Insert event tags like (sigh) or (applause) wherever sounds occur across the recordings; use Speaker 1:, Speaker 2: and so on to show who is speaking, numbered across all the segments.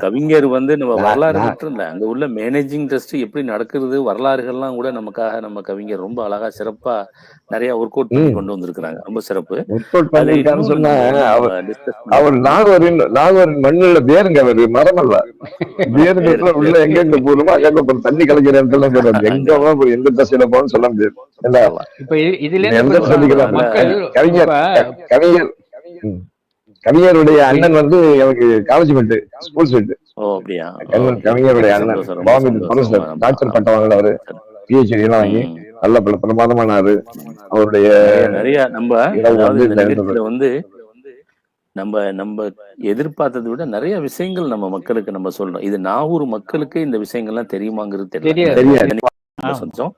Speaker 1: கவிஞர் வந்து நம்ம வரலாறு மட்டும் இல்ல அங்க உள்ள மேனேஜிங் ட்ரஸ்ட் எப்படி நடக்கிறது வரலாறுகள்லாம் கூட நமக்காக நம்ம கவிஞர் ரொம்ப அழகா சிறப்பா நிறைய ஒர்க் அவுட் பண்ணி கொண்டு வந்திருக்கிறாங்க. ரொம்ப சிறப்பு.
Speaker 2: சொன்னா அவர் நாகவரின் நாகவரின் மண்ணுல வேருங்க அவரு மரம் அல்ல
Speaker 1: வேறு
Speaker 2: உள்ள
Speaker 1: வேறு
Speaker 2: எங்கெங்க போகணுமோ போகணும் தண்ணி கலக்கிற இடத்துல போயிடும் (laughs) எங்க
Speaker 1: அங்க
Speaker 2: போய் எந்த திசையில போகணும்னு சொல்ல முடியாது. இல்ல
Speaker 3: இப்ப இது- இதுல
Speaker 2: கவிஞர் கவிஞர். கவிஞருடைய அண்ணன் வந்து எனக்கு காலேஜ் மெட்டு ஸ்கூல்
Speaker 1: ஓகே
Speaker 2: கவிஞருடைய அண்ணன். டாக்டர் பட்டம் வாங்கினவரு
Speaker 1: சரி.
Speaker 2: பிஹெச்டி எல்லாம் வாங்கி நல்ல பிர- பிரமாதமானாரு. அவருடைய
Speaker 1: நிறைய நம்ம
Speaker 2: வந்து
Speaker 1: நம்ம நம்ம எதிர்பார்த்ததை விட நிறைய விஷயங்கள் நம்ம மக்களுக்கு நம்ம சொல்றோம் இது நாகூர் மக்களுக்கு இந்த விஷயங்கள்லாம் தெரியுமாங்கிறது தெரியல. ரொம்ப சந்தோஷம்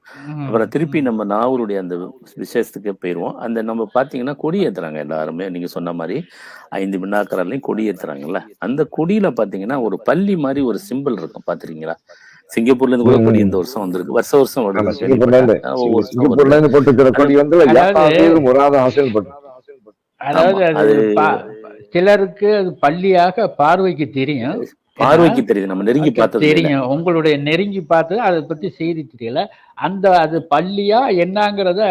Speaker 1: அப்புறம் திருப்பி. நம்ம நாகூருடைய அந்த விசேஷத்துக்கு போயிடுவோம் அந்த நம்ம பாத்தீங்கன்னா கொடி ஏத்துறாங்க எல்லாருமே. நீங்க சொன்ன மாதிரி ஐந்து விண்ணாக்கரலையும் கொடி ஏத்துறாங்கல்ல. அந்த கொடியில பாத்தீங்கன்னா ஒரு பள்ளி மாதிரி ஒரு சிம்பிள் இருக்கும். பாத்துருக்கீங்களா? சிங்கப்பூர்ல இருந்து கூட கொடி. இந்த வருஷம் வந்திருக்கு. வருஷ வருஷம்
Speaker 3: அதாவது அது சிலருக்கு அது பள்ளியாக பார்வைக்கு தெரியும்.
Speaker 1: பார்வைக்கு தெரியுது. நம்ம நெருங்கி பார்த்தது
Speaker 3: தெரியும். உங்களுடைய நெருங்கி பார்த்து அதை பத்தி செய்தி தெரியல. அந்த அது பள்ளியா என்னங்கிறத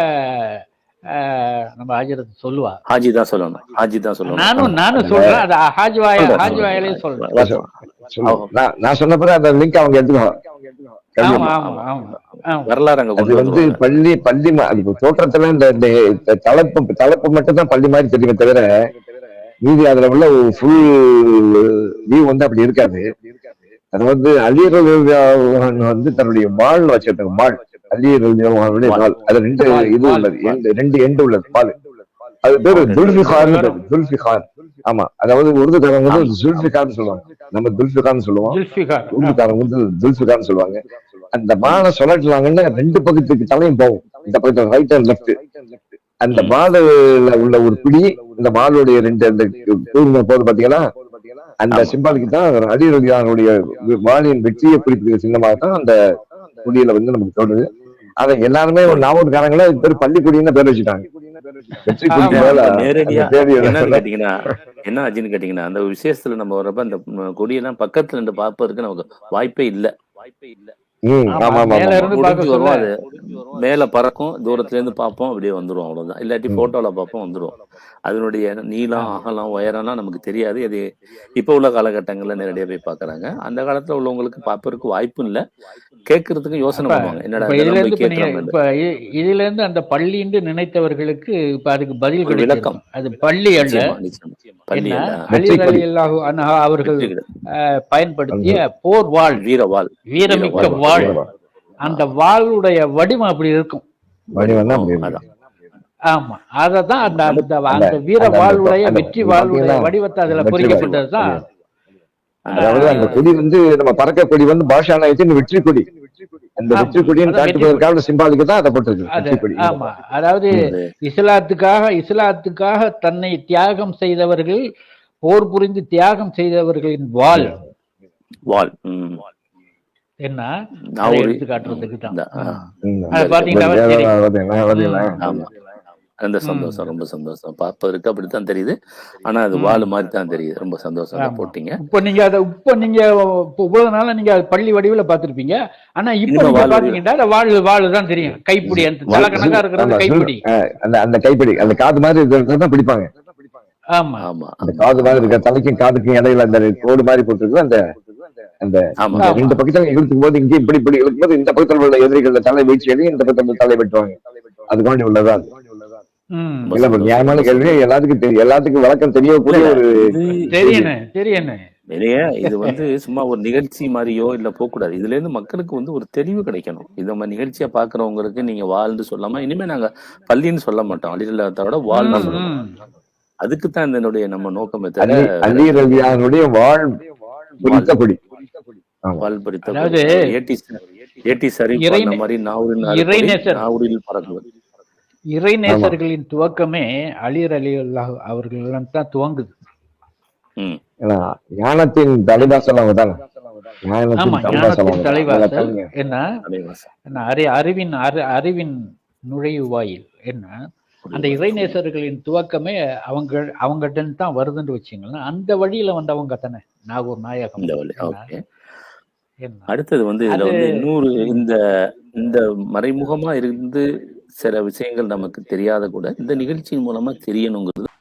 Speaker 3: ஆஹ், நம்ம ஆஜரத் சொல்லுவா.
Speaker 1: ஹாஜி தான் சொல்லணும். ஹாஜி தான் சொல்லணும்.
Speaker 3: நானும் நானும் சொல்றேன். அது ஹாஜ் வாய ஹாஜ் வாயிலே சொல்றேன்.
Speaker 2: நான் நான் சொன்ன பிறகு அந்த லிங்க் அவங்க
Speaker 3: ஆமா
Speaker 1: வரலாறு அங்க
Speaker 2: அது வந்து பள்ளி பள்ளி மா- அது தோற்றத்துல இந்த தலைப்பு தலைப்பு மட்டும் தான் பள்ளி மாதிரி தெரியுமே தவிர மீதி அதுல உள்ள ஃபுல் வியூ வந்து அப்படி இருக்காது. அது வந்து அலியர் வந்து தன்னுடைய வாழ் வச்சிருக்காங்க வாழ் அலியர் வாழ் அது ரெண்டு இது உள்ளது ரெண்டு எண்டு உள்ளது பால் அது பேரு பேரு துல்ஃபிகார். ஆமா அதாவது உருதுக்காரங்க வந்து ஜுல்ஃபிகார்னு சொல்லுவாங்க. நம்ம துல்ஃபிகார்னு சொல்லுவோம். உருதுக்காரங்க வந்து துல்ஃபிகார்னு சொல்லுவாங்க. அந்த பாலை சுழட்டலாங்கன்னா ரெண்டு பக்கத்துக்கு தலையும் போகும். இந்த பக்கத்துல ரைட் அண்ட் லெஃப்ட் அந்த
Speaker 1: ம்
Speaker 2: பாலுல உள்ள ஒரு பிடி இந்த பாலுடைய ரெண்டு அந்த கூர்மை போது பாத்தீங்களா? அந்த சிம்பாலுக்கு தான் அடிரடியானுடைய வாளியின் வெற்றியை குறிப்பிட்ட சின்னமாக தான் அந்த குடியில வந்து நமக்கு தோணுது அதை எல்லாருமே ஒரு நாவூர்காரங்களே பேர் பள்ளிக்குடின்னு பேர் வச்சுட்டாங்க.
Speaker 1: என்ன ஆச்சுன்னு கேட்டீங்கன்னா அந்த விசேஷத்துல நம்ம வரப்ப அந்த கொடியெல்லாம் பக்கத்துல இருந்து பார்ப்பதற்கு நமக்கு வாய்ப்பே இல்ல. வாய்ப்பே இல்ல
Speaker 3: மேல
Speaker 1: பறக்கும் தூரத்துல இருந்து பார்ப்போம் அப்படியே வந்துரும் அவ்வளவுதான். இல்லாட்டி
Speaker 2: ம்
Speaker 1: போட்டோல பார்ப்போம் வந்துரும். அதனுடைய நீளம் அகலம் உயரம்லாம் நமக்கு தெரியாது. அது இப்ப உள்ள காலகட்டங்கள்ல நேரடியா போய் பாக்குறாங்க அந்த காலத்துல உள்ளவங்களுக்கு பார்ப்பதற்கு வாய்ப்பும் இல்ல. கேட்கறதுக்கு யோசனை பண்ணுவாங்க. என்னடா
Speaker 3: இதுல இருந்து அந்த பள்ளின்னு நினைத்தவர்களுக்கு இப்ப அதுக்கு பதில்
Speaker 1: விளக்கம்.
Speaker 3: அது பள்ளி அல்ல. அவர்கள் பயன்படுத்திய போர் வாழ்
Speaker 1: வீரவாள்.
Speaker 3: வீரமிக்க வாழ் அந்த வாளுடைய வடிவம் அப்படி இருக்கும். ஆமா. அததான் அந்த அந்த வீர
Speaker 2: அந்த
Speaker 3: வெற்றி
Speaker 2: பாத்தீங்கன்னா
Speaker 3: வடிவத்தை அதுல
Speaker 2: வெற்றி வாய்ப்பு
Speaker 3: பொறிக்கப்பட்டது தான்.
Speaker 2: அது அதாவது அந்த கொடி வந்து நம்ம பறக்க கொடி வந்து பாஷா நாயத்தின் வெற்றி கொடி. அந்த வெற்றி கொடின்னு
Speaker 3: அதான் வெற்றி கொடி.
Speaker 2: காட்டுவதற்கான சிம்பாலுக்கு தான் அதை போட்டிருக்கு
Speaker 3: ஆமா. அதாவது இஸ்லாத்துக்காக இஸ்லாத்துக்காக தன்னை தியாகம் செய்தவர்கள் போர் புரிந்து தியாகம் செய்தவர்களின் வாள்.
Speaker 1: வால் ம்.
Speaker 3: என்ன? எடுத்து காட்டுறதுக்கு தான்.
Speaker 1: அந்த. சந்தோஷம் ரொம்ப சந்தோஷம். பார்ப்பதற்கு அப்படித்தான் தெரியுது. ஆனா அது. வால் மாதிரி தான் தெரியுது. ரொம்ப சந்தோஷம் போட்டீங்க.
Speaker 3: இப்ப நீங்க அதை இப்ப நீங்க இப்ப இவ்வளவு நாளா நீங்க பள்ளி வடிவுல பாத்திருப்பீங்க ஆனா இப்ப பாத்தீங்கன்னா வாழ் வாழ் தான் தெரியும். கைப்பிடி அந்த தலைக்கணக்கா இருக்கிறது கைப்பிடி.
Speaker 2: அந்த அந்த கைப்பிடி அந்த காது மாதிரி இருக்கிறத தான் பிடிப்பாங்க.
Speaker 3: ஆமா.
Speaker 1: ஆமா.
Speaker 2: அந்த காது மாதிரி இருக்க தலைக்கும் காதுக்கும் இடையில அந்த கோடு மாதிரி போட்டிருக்கு அந்த அந்த
Speaker 1: ஆமா.
Speaker 2: இந்த பக்கத்துல இழுக்கும் போது இங்கே இப்படி இப்படி இழுக்கும் போது இந்த பக்கத்துல உள்ள எதிரிகள தலை வீழ்ச்சி அடையும் இந்த பக்கத்துல தலை வெட்டுவாங்க. அதுக்காண்டி உள்ளதா இல்ல நியாயமான கேள்வி. எல்லாத்துக்கும் தெரியும் எல்லாத்துக்கும் விளக்கம்
Speaker 1: இல்ல
Speaker 2: தெரியக்கூடிய ஒரு
Speaker 1: இது
Speaker 2: செய்தி
Speaker 3: தெரியணே தெரியணே.
Speaker 1: வெளியே இது வந்து சும்மா ஒரு நிகழ்ச்சி மாதிரியோ இல்ல போகக்கூடாது இதுல இருந்து மக்களுக்கு வந்து ஒரு தெளிவு கிடைக்கணும். இது நம்ம நிகழ்ச்சியா பாக்குறவங்களுக்கு நீங்க வாழ்ந்து சொல்லாம இனிமே நாங்க பள்ளின்னு சொல்ல மாட்டோம். அடித்தோட வாழ்னு
Speaker 3: ம்
Speaker 1: சொல்லணும்
Speaker 3: ம்.
Speaker 1: அதுக்கு தான் இதனுடைய நம்ம நோக்கமே. தவிர
Speaker 2: அலி ரவியானுடைய வாழ்
Speaker 1: வாழ்
Speaker 2: குறித்த
Speaker 1: பறித்த
Speaker 3: அதாவது
Speaker 1: ஏட்டி மாதிரி நாவூரில் பறக்குவது
Speaker 3: இறைநேசர்களின் துவக்கமே அலிர் அலி அல்லாஹ் அவர்களிடம் தான் துவங்குது.
Speaker 2: ஞானத்தின் தலைவாசல் அவங்க தானே.
Speaker 3: அறிவின் அறி அறிவின் நுழைவாயில் என்ன? அந்த இறைநேசர்களின் துவக்கமே அவங்க அவங்ககிட்ட தான் வருதுன்னு வச்சுங்களேன். அந்த வழியில வந்தவங்க தானே நாகூர் நாயகம்
Speaker 1: இந்த வழி ஓகே
Speaker 3: என்ன?
Speaker 1: அடுத்தது வந்து இதுல வந்து இன்னொரு இந்த இந்த மறைமுகமா இருந்து சில விஷயங்கள் நமக்கு தெரியாத கூட இந்த நிகழ்ச்சியின் மூலமா தெரியணுங்கிறது